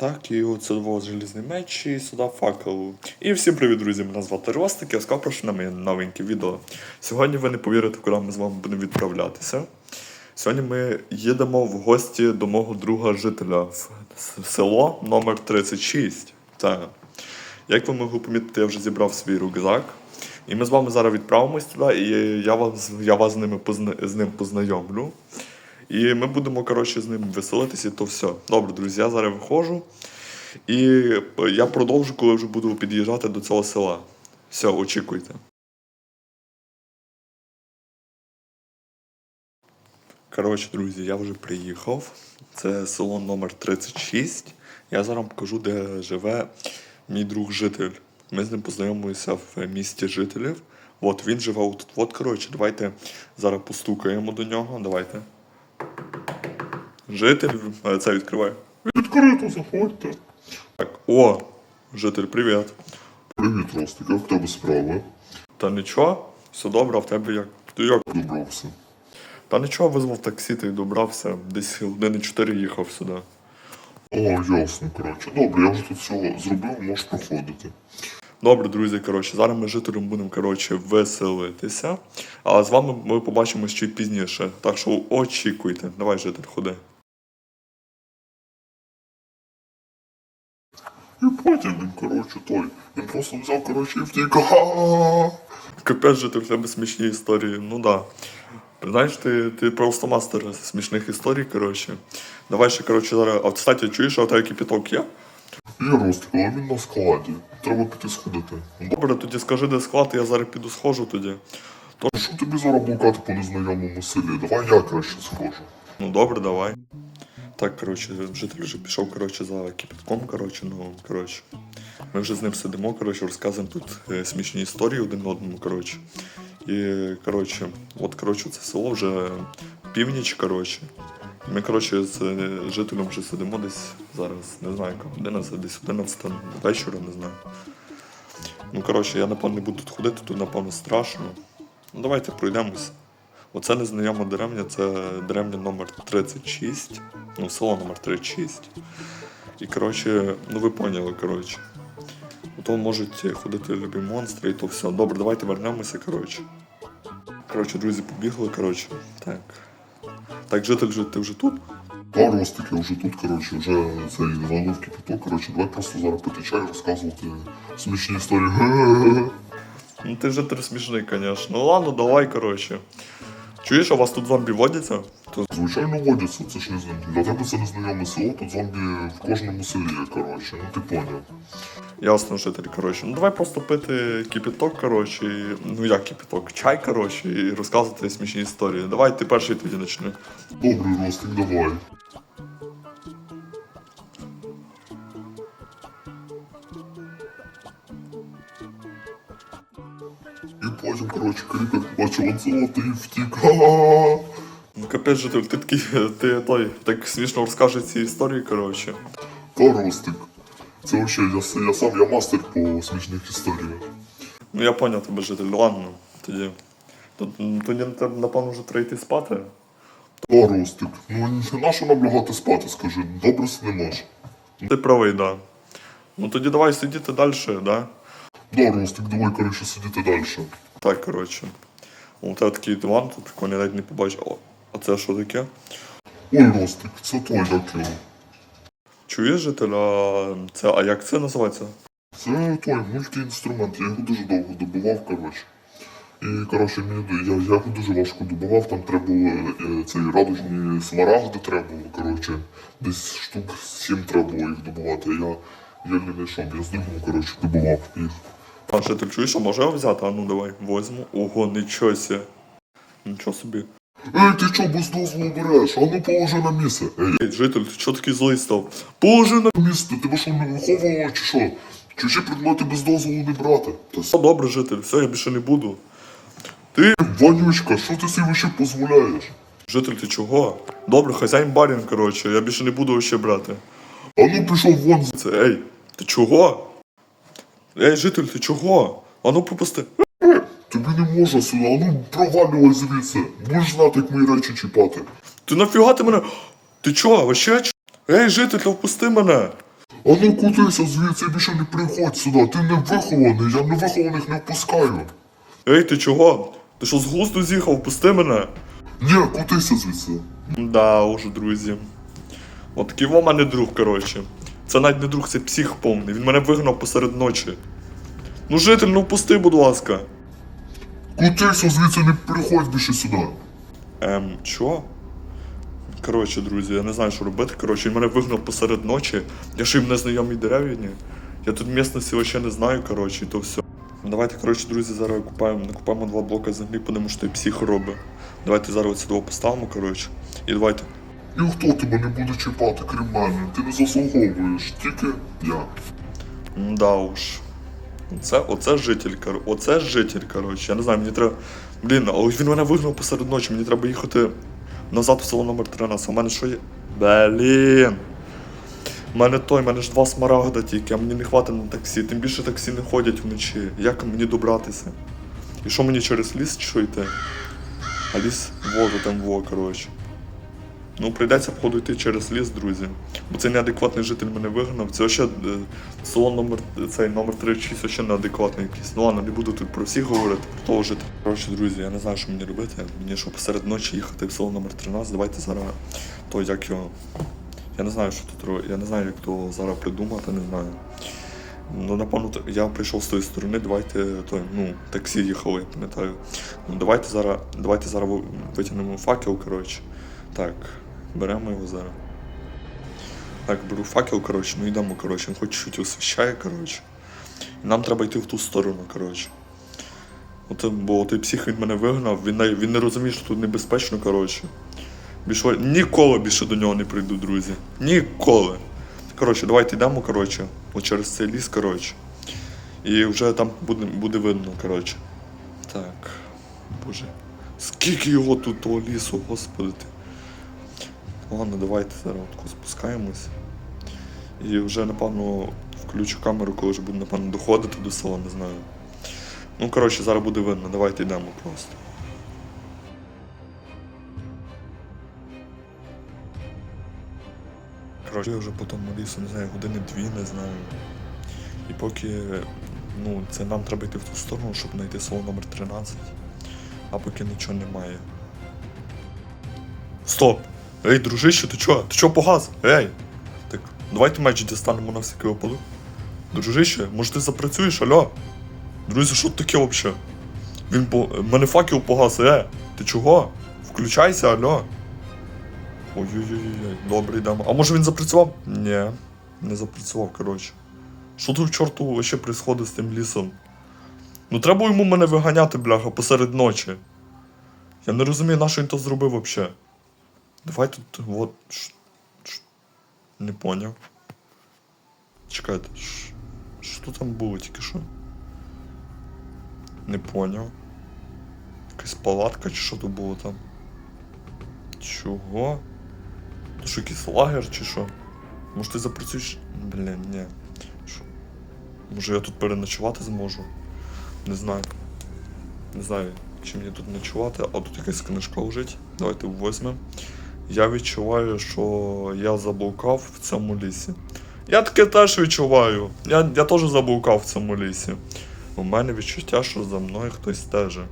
Так, і оце два желізний меч і сюди факел. І всім привіт, друзі! Мене звати Ростик, я сказав прошу на моє новеньке відео. Сьогодні ви не повірите, куди ми з вами будемо відправлятися. Сьогодні ми їдемо в гості до мого друга жителя в село номер 36. Так. Як ви могли помітити, я вже зібрав свій рюкзак. І ми з вами зараз відправимось туди, і я вас, я вас з, ними позна, з ним познайомлю. І ми будемо, коротше, з ним веселитися, то все. Добре, друзі, я зараз виходжу. І я продовжу, коли вже буду під'їжджати до цього села. Все, очікуйте. Коротше, друзі, я вже приїхав. Це село номер 36. Я зараз покажу, де живе мій друг житель. Ми з ним познайомилися в місті жителів. От він живе тут. От, коротше, давайте зараз постукаємо до нього. Давайте. Житель, це відкриває. Відкрито, заходьте. Так, о, житель, привіт. Привіт, Ростик, як в тебе справи? Та нічого, все добре, а в тебе як? Ти як? Добрався. Та нічого, визвав таксі та й добрався. Десь години 4 їхав сюди. О, ясно, коротше. Добре, я вже тут все зробив, можеш проходити. Добре, друзі, коротше, зараз ми з жителем будемо коротше, веселитися. А з вами ми побачимось чуть пізніше. Так що очікуйте. Давай, житель, ходи. І потім він, коротше, той. Він просто взяв, коротше, і втік. Капець, житель, в тебе смішні історії. Ну да. Знаєш, ти, ти просто мастер смішних історій, коротше. Давай ще, коротше, зараз. А кстати, чуєш, а у тебе кипіток є? Є Ростик, але він на складі. Треба піти сходити. Добре, тоді скажи, де склад, я зараз піду схожу тоді. То... Що тобі зараз блукати по незнайомому селі? Давай я краще схожу. Ну добре, давай. Так, коротше, житель вже пішов, коротше, за кипятком, коротше, ну, коротше. Ми вже з ним сидимо, коротше, розказуємо тут е, смішні історії один одному, коротше. І, коротше, от, коротше, це село вже північ, коротше. Ми, коротше, з е, жителем вже сидимо десь зараз, не знаю, яка година, це десь 11 вечора, не знаю. Ну, коротше, я напевно не буду тут ходити, тут, напевно, страшно. Ну, давайте пройдемось. Оце незнайома деревня, це деревня номер 36, ну, село номер 36. І коротше, ну ви поняли, коротше. То можуть ходити любі монстри і то все. Добре, давайте вернемося, коротше. Коротше, друзі, побігли, коротше. Так. Так, житель, вже- ти вже тут? Та, Ростик, я вже тут, коротше, вже цей залив кипяток, коротше, давай просто зараз пити чай, розказувати смішні історії. Ну ти житель смішний, звісно. Ну ладно, давай, коротше. Чуєш, у вас тут зомбі водяться? То Звичайно водяться, це ж не знаю. Для тебе це незнайоме село, тут зомбі в кожному селі, коротше, ну ти поняв. Ясно, житель, коротше. Ну давай просто пити кипяток, коротше, і, ну як кіпіток, чай, коротше, і розказувати смішні історії. Давай ти перший тоді почни. Добрий Ростик, давай. Коротше, кріпер побачив Ланцелота і втік. Ну капець, житель, ти такий, ти той, так смішно розкажеш ці історії, коротше. Та Ростик. Це вообще, я, я сам, я мастер по смішних історіях. Ну я поняв тебе, житель, ладно, тоді. Тут, тоді напевно, вже треба йти спати. Та Ростик, ну не нащо нам лягати спати, скажи, добре снимаш. Ти правий, да. Ну тоді давай сидіти далі, да? Да, Ростик, давай, коротше, сидіти далі. Так, коротше. У тебе такий диван, тут такого навіть не побачив. О, а це що таке? Ой, Ростик, це той як. Чуєш, житель, а це, а як це називається? Це той мультиінструмент, я його дуже довго добував, коротше. І, коротше, мені я, я його дуже важко добував, там треба було е, цей радужні смарагди треба було, коротше. Десь штук сім треба було їх добувати. Я, я не знайшов, я з другом, коротше, добував їх. А житель, чуєш, а може його взяти? А ну давай, возьму. Ого, нічого сі. Нічого собі. Ей, ти чо без дозволу береш? А ну положи на місце. Ей, Ей, житель, ти чого такий злий став? Положи на... місце, тебе що не виховувало чи що? Чужі предмети без дозволу не брати. Та с- Все добре, житель, все, я більше не буду. Ти, Вонючка, що ти собі ще дозволяєш? житель, ти чого? Добре, хазяїн барін, коротше, я більше не буду ще брати. А ну пішов вон з- Це, ей, ти чого? Ей, житель, ти чого? А ну пропусти. Тобі не можна сюди, а ну провалювай звідси. Будеш знати, як мої речі чіпати. Ти нафіга ти мене? Ти чого, вообще? Ей, житель, та впусти мене. А ну кутайся звідси і більше не приходь сюди. Ти не вихований, я невихованих не впускаю. Ей, ти чого? Ти що з глузду з'їхав? Пусти мене. Ні, кутайся звідси. Да уж, друзі. От такий во мене друг, коротше. Це навіть не друг, це псих повний. Він мене вигнав посеред ночі. Ну, житель, ну пусти, будь ласка. Кутайся звідси, не приходь більше сюди. Ем, чо? Коротше, друзі, я не знаю, що робити. Коротше, він мене вигнав посеред ночі. Я ще й в незнайомій деревні. Я тут місцевості ще не знаю, коротше, і то все. Давайте, коротше, друзі, зараз купаємо, накупаємо два блока землі, подивимо, що той псих робить. Давайте зараз оці два поставимо, коротше. І давайте. І хто тебе не буде чіпати, крім мене? Ти не заслуговуєш, тільки я. Да уж. Оце, оце житель, кор... оце житель, коротше. Я не знаю, мені треба. Блін, а він мене вигнав посеред ночі, мені треба їхати назад в село номер 13. А в мене що є? Блін. У мене той, у мене ж два смарагда тільки, а мені не хватить на таксі. Тим більше таксі не ходять вночі. Як мені добратися? І що мені через ліс що йти? А ліс воду там во, коротше. Ну, прийдеться, походу, йти через ліс, друзі. Бо цей неадекватний житель мене вигнав. Це ще е, село номер цей номер 36 ще неадекватний якийсь. Ну ладно, не буду тут про всіх говорити, про того жителя. Коротше, друзі, я не знаю, що мені робити. Мені що посеред ночі їхати в село номер 13. Давайте зараз то як його. Я не знаю, що тут робити. Я не знаю, як то зараз придумати, не знаю. Ну, напевно, я прийшов з тої сторони, давайте той, ну, таксі їхало, я пам'ятаю. Ну, давайте зараз, давайте зараз витягнемо факел, коротше. Так, беремо його зараз. Так, беру факел, коротше, ну йдемо, коротше, він хоч чуть освіщає, коротше. Нам треба йти в ту сторону, коротше. От, бо той псих він мене вигнав, він, не- він не розуміє, що тут небезпечно, коротше. Більше, ніколи більше до нього не прийду, друзі. Ніколи. Коротше, давайте йдемо, коротше, от через цей ліс, коротше. І вже там буде, буде видно, коротше. Так. Боже. Скільки його тут того лісу, господи ти. Ладно, давайте зараз отко спускаємось. І вже, напевно, включу камеру, коли вже буду, напевно, доходити до села, не знаю. Ну, коротше, зараз буде видно, давайте йдемо просто. Коротше, я вже по тому лісу, не знаю, години дві, не знаю. І поки, ну, це нам треба йти в ту сторону, щоб знайти село номер 13. А поки нічого немає. Стоп! Ей, дружище, ти чо? Ти чо погас? Ей! Так, давайте меч дістанемо на всякий випадок. Дружище, може ти запрацюєш, алло? Друзі, що таке взагалі? Він по. мене факел погас, е! Ти чого? Включайся, алло. Ой-ой-ой, добре йдемо. А може він запрацював? Ні, не запрацював, коротше. Що тут в чорту вообще происходить з тим лісом? Ну треба йому мене виганяти, бляха, посеред ночі. Я не розумію, на що він то зробив вообще. Давай тут вот. ш- ш- Не поняв. Чекайте, ш- там було тільки що? Не поняв. Якась палатка чи що то було там? Чого? То що якийсь лагер чи що? Може ти запрацюєш? Блін, ні. Що? Може я тут переночувати зможу? Не знаю. Не знаю, чи мені тут ночувати, а тут якась книжка лежить. Давайте візьмемо. Я відчуваю, що я заблукав в цьому лісі. Я таке теж відчуваю. Я, я теж заблукав в цьому лісі. У мене відчуття, що за мною хтось стежить.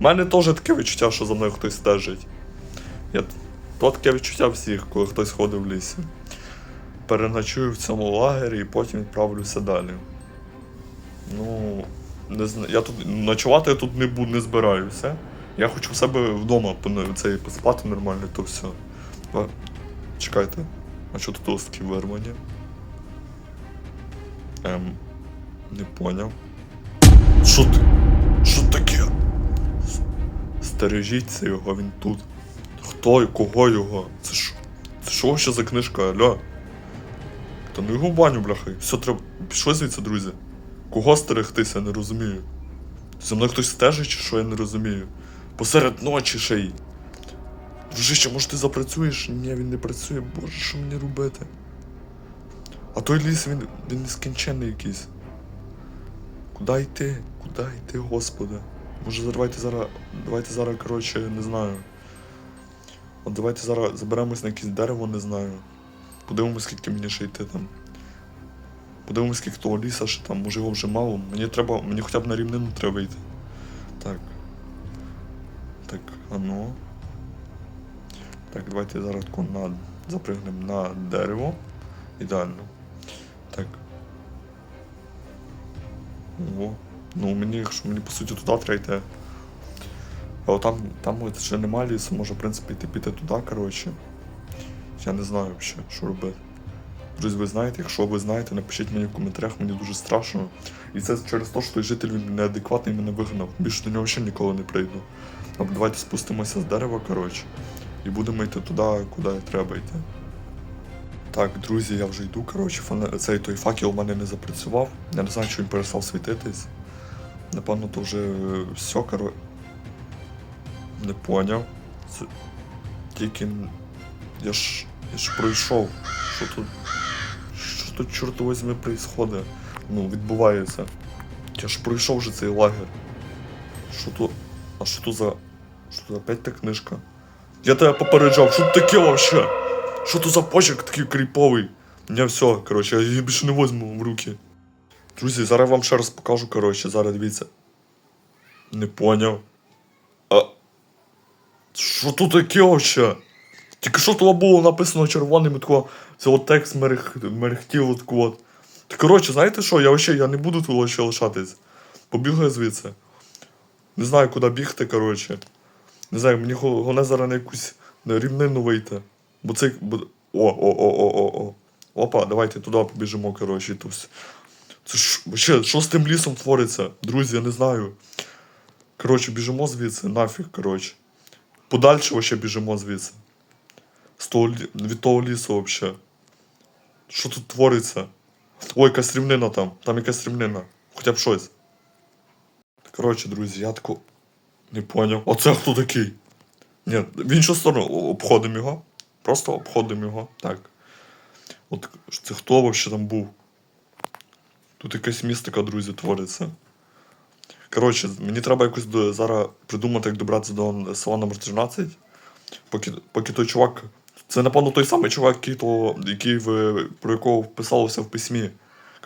У мене теж таке відчуття, що за мною хтось стежить. Я... То таке відчуття всіх, коли хтось ходить в лісі. Переночую в цьому лагері і потім відправлюся далі. Ну, не знаю. Я тут ночувати я тут не буду, не збираюся. Я хочу в себе вдома цей поспати нормально, то все. А, чекайте, а що тут ось такі вирвані? Ем, не поняв. Що ти? Що таке? Стережіться його, він тут. Хто і кого його? Це що? Це що ще за книжка, алло? Та ну його в баню, бляха. Все, треба. Пішли звідси, друзі. Кого стерегтися, я не розумію. За мною хтось стежить, чи що я не розумію. Посеред ночі ще й. Дружище, може ти запрацюєш? Ні, він не працює. Боже, що мені робити? А той ліс, він, він нескінченний якийсь. Куди йти? Куди йти, господи? Може давайте зараз. Давайте зараз, коротше, не знаю. От давайте зараз заберемось на якесь дерево, не знаю. Подивимось, скільки мені ще йти там. Подивимось, скільки того ліса ще там, може його вже мало. Мені треба, мені хоча б на рівнину треба йти. Так. Ну. Так, давайте зараз на, запригнемо на дерево. Ідеально. Так. О. Ну мені, якщо мені по суті туди треба йти. А там, там ще нема лісу, може в принципі йти піти туди, коротше. Я не знаю взагалі, що робити. Друзі, ви знаєте, якщо ви знаєте, напишіть мені в коментарях, мені дуже страшно. І це через те, що той житель він неадекватний мене вигнав. Більше до нього ще ніколи не прийду. Або давайте спустимося з дерева, коротше, і будемо йти туди, куди треба йти. Так, друзі, я вже йду, коротше, цей той факел у мене не запрацював. Я не знаю, чи він перестав світитись. Напевно, то вже е, все, коротше. Не поняв. Це... Тільки. Я ж. Я ж пройшов. Що тут. Що тут, чорт возьми, происходить? Ну, відбувається. Я ж пройшов вже цей лагер. Що тут. А що тут за. Тут опять та книжка? Я тебе попереджав, що тут таке вообще? Що тут за почерк такий кріповий? Не все, коротше, я її більше не возьму в руки. Друзі, зараз вам ще раз покажу, коротше, зараз дивіться. Не поняв. А. Що тут таке вообще? Тільки що тут було написано червоним, і тако, це от текст мерех, мерехтів, от от. Та коротше, знаєте що, я вообще я не буду тут вообще лишатись. Побігаю звідси. Не знаю, куди бігти, коротше. Не знаю, мені го- головне зараз на якусь на рівнину вийти. Бо це. Бо... О, о, о, о, о. Опа, давайте туди побіжимо, коротше. Це ж вообще, що з тим лісом твориться? Друзі, я не знаю. Коротше, біжимо звідси, нафіг, коротше. Подальше вообще біжимо звідси. З того, від того лісу вообще. Що тут твориться? Ой, якась рівнина там. Там якась рівнина. Хоча б щось. Коротше, друзі, я тако не поняв. Оце хто такий? Ні, в іншу сторону обходимо його. Просто обходимо його. Так. От це хто вообще там був? Тут якась містика, друзі, твориться. Коротше, мені треба якось до, зараз придумати, як добратися до села номер 13. Поки, поки той чувак. Це, напевно, той самий чувак, який, то, який в, про якого вписалося в письмі.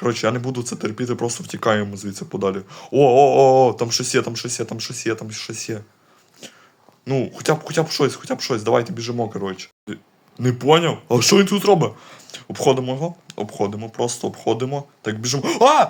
Коротше, я не буду це терпіти, просто втікаємо звідси подалі. О, о, о, там щось є, там щось є, там щось є, там щось є. Ну, хоча б, хоча б щось, хоча б щось, давайте біжимо, коротше. Не поняв? А що він тут робить? Обходимо його, обходимо, просто обходимо. Так біжимо. А!